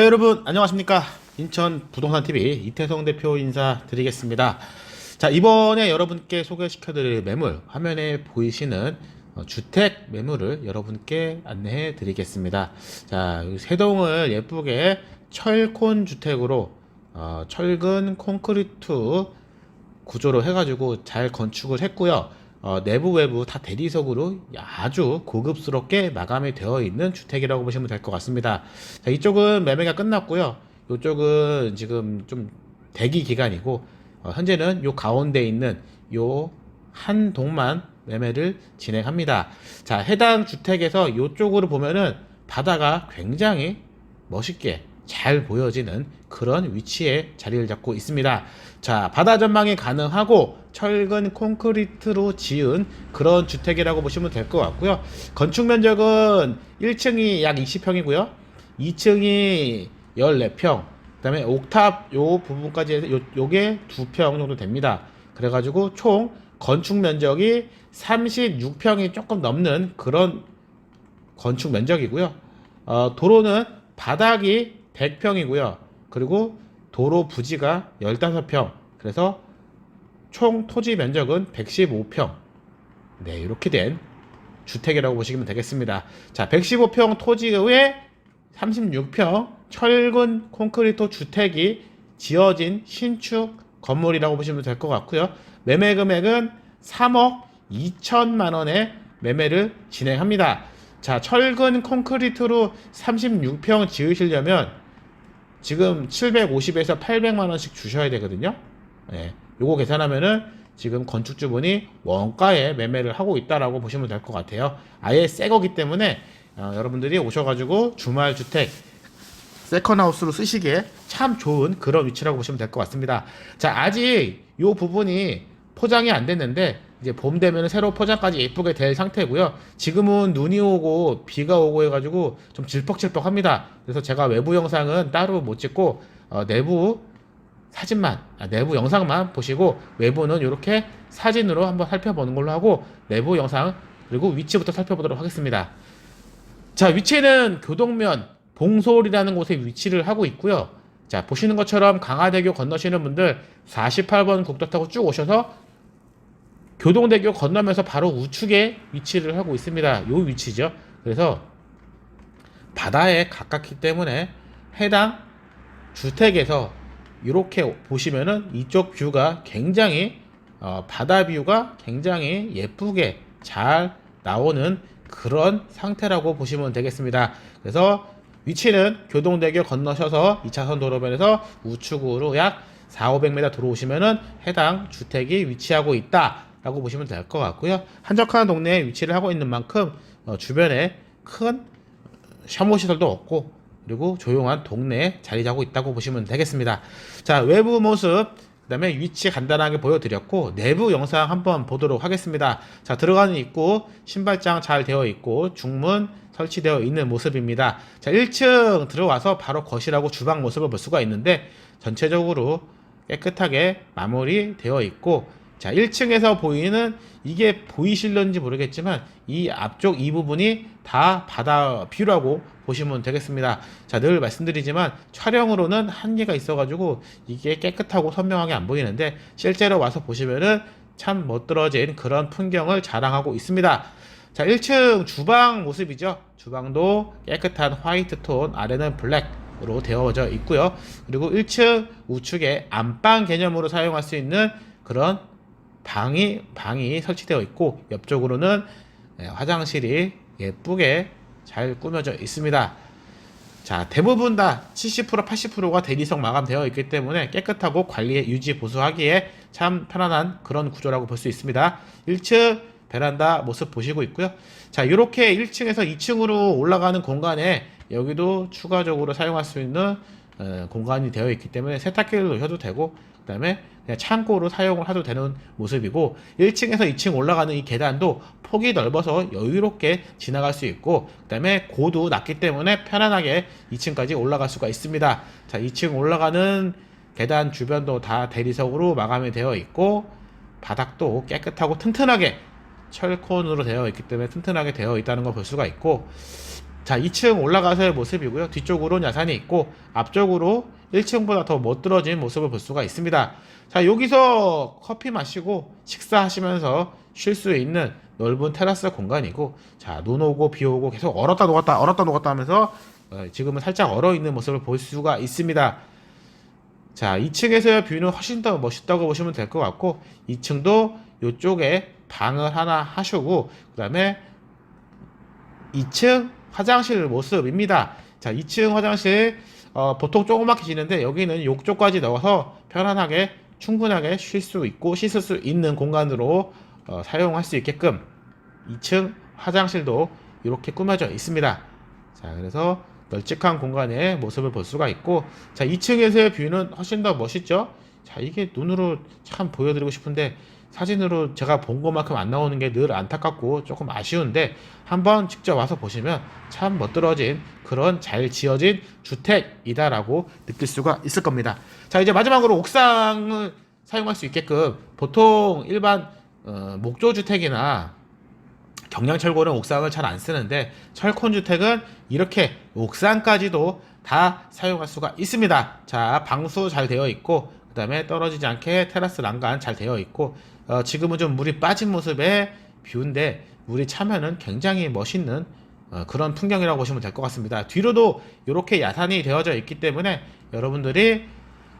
네 여러분 안녕하십니까 인천 부동산 TV 이태성 대표 인사드리겠습니다. 자 이번에 여러분께 소개시켜드릴 매물 화면에 보이시는 어, 주택 매물을 여러분께 안내해 드리겠습니다. 자, 이 세동을 예쁘게 철콘 주택으로 어, 철근 콘크리트 구조로 해가지고 잘 건축을 했고요. 어, 내부 외부 다 대리석으로 아주 고급스럽게 마감이 되어 있는 주택이라고 보시면 될 것 같습니다. 자, 이쪽은 매매가 끝났고요. 이쪽은 지금 좀 대기 기간이고 어, 현재는 요 가운데 있는 요 한 동만 매매를 진행합니다. 자, 해당 주택에서 이쪽으로 보면은 바다가 굉장히 멋있게 잘 보여지는 그런 위치에 자리를 잡고 있습니다. 자, 바다 전망이 가능하고 철근 콘크리트로 지은 그런 주택이라고 보시면 될 것 같고요. 건축 면적은 1층이 약 20평이고요. 2층이 14평. 그 다음에 옥탑 요 부분까지 해서 요, 요게 2평 정도 됩니다. 그래가지고 총 건축 면적이 36평이 조금 넘는 그런 건축 면적이고요. 어, 도로는 바닥이 100평이고요. 그리고 도로 부지가 15평. 그래서 총 토지 면적은 115평. 네, 이렇게 된 주택이라고 보시면 되겠습니다. 자, 115평 토지에 36평 철근 콘크리트 주택이 지어진 신축 건물이라고 보시면 될 것 같고요. 매매 금액은 3억 2천만 원에 매매를 진행합니다. 자, 철근 콘크리트로 36평 지으시려면 지금 750에서 800만 원씩 주셔야 되거든요. 예. 요거 계산하면은 지금 건축주분이 원가에 매매를 하고 있다라고 보시면 될 것 같아요. 아예 새 거기 때문에 어, 여러분들이 오셔가지고 주말 주택 세컨하우스로 쓰시기에 참 좋은 그런 위치라고 보시면 될 것 같습니다. 자, 아직 요 부분이 포장이 안 됐는데 이제 봄 되면 새로 포장까지 예쁘게 될 상태고요. 지금은 눈이 오고 비가 오고 해가지고 좀 질퍽질퍽합니다. 그래서 제가 외부 영상은 따로 못 찍고 어, 내부 사진만 아, 내부 영상만 보시고 외부는 이렇게 사진으로 한번 살펴보는 걸로 하고 내부 영상 그리고 위치부터 살펴보도록 하겠습니다. 자 위치는 교동면 봉솔이라는 곳에 위치를 하고 있고요. 자 보시는 것처럼 강화대교 건너시는 분들 48번 국도 타고 쭉 오셔서 교동대교 건너면서 바로 우측에 위치를 하고 있습니다. 요 위치죠. 그래서 바다에 가깝기 때문에 해당 주택에서 이렇게 보시면은 이쪽 뷰가 굉장히 어, 바다 뷰가 굉장히 예쁘게 잘 나오는 그런 상태라고 보시면 되겠습니다. 그래서 위치는 교동대교 건너셔서 2차선 도로변에서 우측으로 약 4, 500m 들어오시면은 해당 주택이 위치하고 있다 라고 보시면 될 것 같고요. 한적한 동네에 위치를 하고 있는 만큼 어, 주변에 큰 샤워 시설도 없고 그리고 조용한 동네에 자리 잡고 있다고 보시면 되겠습니다. 자, 외부 모습, 그 다음에 위치 간단하게 보여드렸고, 내부 영상 한번 보도록 하겠습니다. 자, 들어가는 입구, 신발장 잘 되어 있고, 중문 설치되어 있는 모습입니다. 자, 1층 들어와서 바로 거실하고 주방 모습을 볼 수가 있는데, 전체적으로 깨끗하게 마무리 되어 있고, 자, 1층에서 보이는 이게 보이실런지 모르겠지만 이 앞쪽 이 부분이 다 바다 뷰라고 보시면 되겠습니다. 자, 늘 말씀드리지만 촬영으로는 한계가 있어 가지고 이게 깨끗하고 선명하게 안 보이는데 실제로 와서 보시면은 참 멋들어진 그런 풍경을 자랑하고 있습니다. 자, 1층 주방 모습이죠. 주방도 깨끗한 화이트 톤, 아래는 블랙으로 되어져 있고요. 그리고 1층 우측에 안방 개념으로 사용할 수 있는 그런 방이 방이 설치되어 있고 옆쪽으로는 예, 화장실이 예쁘게 잘 꾸며져 있습니다. 자, 대부분 다 70% 80%가 대리석 마감되어 있기 때문에 깨끗하고 관리 유지 보수하기에 참 편안한 그런 구조라고 볼 수 있습니다. 1층 베란다 모습 보시고 있고요. 자, 이렇게 1층에서 2층으로 올라가는 공간에 여기도 추가적으로 사용할 수 있는 어, 공간이 되어 있기 때문에 세탁기를 놓으셔도 되고 그다음에 그냥 창고로 사용을 해도 되는 모습이고 1층에서 2층 올라가는 이 계단도 폭이 넓어서 여유롭게 지나갈 수 있고 그다음에 고도 낮기 때문에 편안하게 2층까지 올라갈 수가 있습니다. 자, 2층 올라가는 계단 주변도 다 대리석으로 마감이 되어 있고 바닥도 깨끗하고 튼튼하게 철콘으로 되어 있기 때문에 튼튼하게 되어 있다는 걸 볼 수가 있고 자, 2층 올라가서의 모습이고요. 뒤쪽으로는 야산이 있고 앞쪽으로 1층보다 더 멋들어진 모습을 볼 수가 있습니다. 자, 여기서 커피 마시고 식사하시면서 쉴 수 있는 넓은 테라스 공간이고 자, 눈 오고 비 오고 계속 얼었다 녹았다 얼었다 녹았다 하면서 어, 지금은 살짝 얼어 있는 모습을 볼 수가 있습니다. 자, 2층에서의 뷰는 훨씬 더 멋있다고 보시면 될 것 같고 2층도 이쪽에 방을 하나 하시고 그 다음에 2층 화장실 모습입니다. 자, 2층 화장실 어, 보통 조그맣게 지는데 여기는 욕조까지 넣어서 편안하게 충분하게 쉴 수 있고 씻을 수 있는 공간으로 어, 사용할 수 있게끔 2층 화장실도 이렇게 꾸며져 있습니다. 자, 그래서 널찍한 공간의 모습을 볼 수가 있고 자, 2층에서의 뷰는 훨씬 더 멋있죠? 자, 이게 눈으로 참 보여드리고 싶은데 사진으로 제가 본 것만큼 안 나오는 게 늘 안타깝고 조금 아쉬운데 한번 직접 와서 보시면 참 멋들어진 그런 잘 지어진 주택이다라고 느낄 수가 있을 겁니다. 자, 이제 마지막으로 옥상을 사용할 수 있게끔 보통 일반 어, 목조 주택이나 경량철골은 옥상을 잘 안 쓰는데 철콘 주택은 이렇게 옥상까지도 다 사용할 수가 있습니다. 자, 방수 잘 되어 있고 그 다음에 떨어지지 않게 테라스 난간 잘 되어 있고 어, 지금은 좀 물이 빠진 모습의 뷰인데 물이 차면은 굉장히 멋있는 어, 그런 풍경이라고 보시면 될 것 같습니다. 뒤로도 이렇게 야산이 되어져 있기 때문에 여러분들이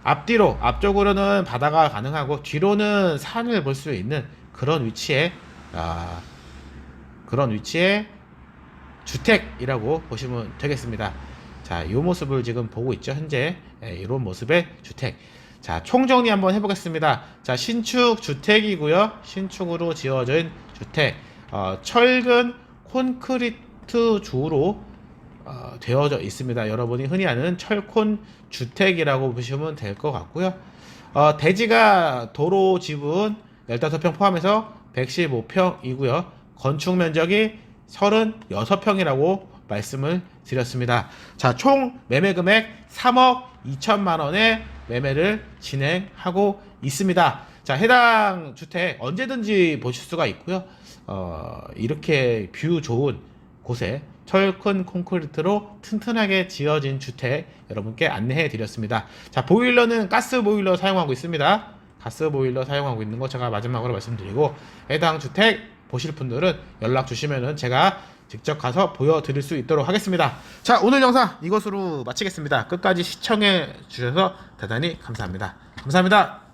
앞뒤로 앞쪽으로는 바다가 가능하고 뒤로는 산을 볼 수 있는 그런 위치에 아, 그런 위치에 주택이라고 보시면 되겠습니다. 자, 이 모습을 지금 보고 있죠. 현재 예, 이런 모습의 주택. 자, 총정리 한번 해보겠습니다. 자, 신축 주택이고요. 신축으로 지어진 주택. 어, 철근 콘크리트 주로 어, 되어져 있습니다. 여러분이 흔히 아는 철콘 주택이라고 보시면 될 것 같고요. 어, 대지가 도로 지분 15평 포함해서 115평이고요. 건축 면적이 36평이라고 말씀을 드렸습니다. 자, 총 매매 금액 3억 2천만 원의 매매를 진행하고 있습니다. 자, 해당 주택 언제든지 보실 수가 있고요. 어, 이렇게 뷰 좋은 곳에 철큰 콘크리트로 튼튼하게 지어진 주택 여러분께 안내해 드렸습니다. 자, 보일러는 가스 보일러 사용하고 있습니다. 가스 보일러 사용하고 있는 거 제가 마지막으로 말씀드리고 해당 주택 보실 분들은 연락 주시면은 제가 직접 가서 보여드릴 수 있도록 하겠습니다. 자, 오늘 영상 이것으로 마치겠습니다. 끝까지 시청해 주셔서 대단히 감사합니다. 감사합니다.